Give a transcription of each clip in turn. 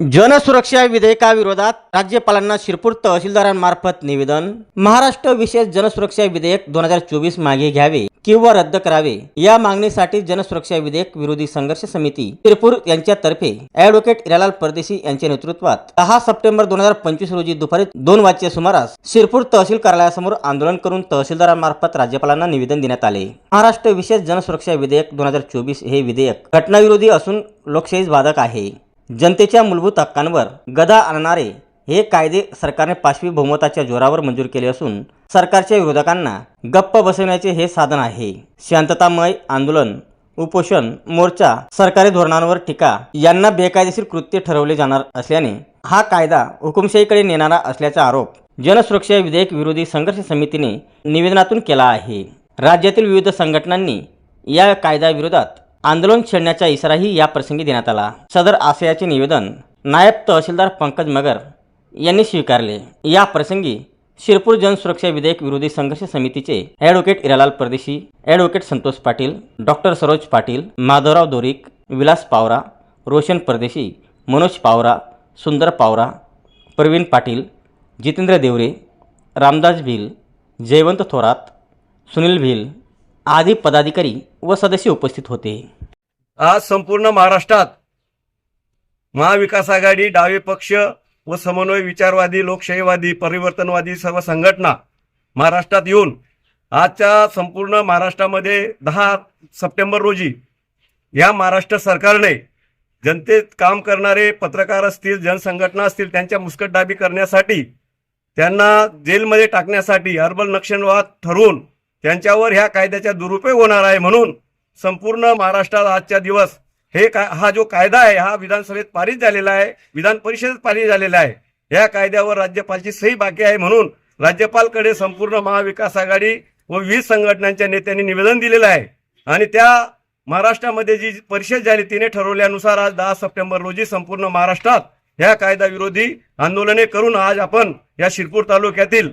जनसुरक्षा विधेयकाविरोधात राज्यपालांना शिरपूर तहसीलदारांमार्फत निवेदन. महाराष्ट्र विशेष जनसुरक्षा विधेयक दोन हजार चोवीस मागे घ्यावे किंवा रद्द करावे या मागणीसाठी जनसुरक्षा विधेयक विरोधी संघर्ष समिती शिरपूर यांच्यातर्फे ऍडव्होकेट इरालाल परदेशी यांच्या नेतृत्वात दहा सप्टेंबर दोन हजार पंचवीस रोजी दुपारी दोन वाजच्या सुमारास शिरपूर तहसील कार्यालयासमोर आंदोलन करून तहसीलदारांमार्फत राज्यपालांना निवेदन देण्यात आले. महाराष्ट्र विशेष जनसुरक्षा विधेयक दोन हजार चोवीस हे विधेयक घटनाविरोधी असून लोकशाही बाधक आहे. जनतेच्या मूलभूत हक्कांवर गदा आणणारे हे कायदे सरकारने पाचवी बहुमताच्या जोरावर मंजूर केले असून सरकारच्या विरोधकांना गप्प बसवण्याचे हे साधन आहे. शांततामय आंदोलन उपोषण मोर्चा सरकारी धोरणांवर टीका यांना बेकायदेशीर कृत्य ठरवले जाणार असल्याने हा कायदा हुकुमशाहीकडे नेणारा असल्याचा आरोप जनसुरक्षा विधेयक विरोधी संघर्ष समितीने निवेदनातून केला आहे. राज्यातील विविध संघटनांनी या कायद्याविरोधात आंदोलन छेडण्याचा इशाराही या प्रसंगी देण्यात आला. सदर आशयाचे निवेदन नायब तहसीलदार पंकज मगर यांनी स्वीकारले. या प्रसंगी शिरपूर जनसुरक्षा विधेयक विरोधी संघर्ष समितीचे advocate Iralal Pardeshi advocate Santosh Patil doctor Saroj Patil Madhavrao Dorik Vilas Pawara Roshan Pardeshi Manoj Pawara सुंदर पावरा प्रवीण पाटील जितेंद्र देवरे रामदास भिल जयवंत थोरात सुनील भिल आदी पदाधिकारी व सदस्य उपस्थित होते. आज संपूर्ण महाराष्ट्रात महाविकास आघाडी डावे पक्ष व समन्वय विचारवादी लोकशाहीवादी परिवर्तनवादी सर्व संघटना महाराष्ट्रात येऊन आजच्या संपूर्ण महाराष्ट्रामध्ये दहा सप्टेंबर रोजी या महाराष्ट्र सरकारने जनतेत काम करणारे पत्रकार असतील जनसंघटना असतील त्यांच्या मुस्कटदाबी करण्यासाठी त्यांना जेलमध्ये टाकण्यासाठी अर्बल नक्षलवाद ठरवून त्यांच्यावर ह्या कायद्याचा दुरुपयोग होणार आहे म्हणून संपूर्ण महाराष्ट्रात आजच्या दिवस हे का हा जो कायदा आहे हा विधानसभेत पारित झालेला आहे विधान परिषदेत पारित झालेला आहे. या कायद्यावर राज्यपालची सही बाकी आहे म्हणून राज्यपालकडे संपूर्ण महाविकास आघाडी व विविध संघटनांच्या नेत्यांनी निवेदन दिलेलं आहे. आणि त्या महाराष्ट्रामध्ये जी परिषद झाली तिने ठरवल्यानुसार आज दहा सप्टेंबर रोजी संपूर्ण महाराष्ट्रात ह्या कायदाविरोधी आंदोलने करून आज आपण या शिरपूर तालुक्यातील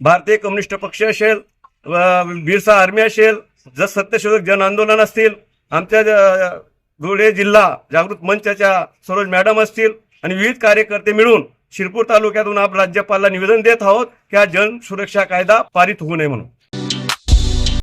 भारतीय कम्युनिस्ट पक्ष असेल बिरसा आर्मी असेल जस सत्यशोधक जन आंदोलन असतील आमच्या धुळे जिल्हा जागृत मंचाच्या सरोज मॅडम असतील आणि विविध कार्यकर्ते मिळून शिरपूर तालुक्यातून आपण राज्यपालला निवेदन देत आहोत की हा जन सुरक्षा कायदा पारित होऊ नये म्हणून.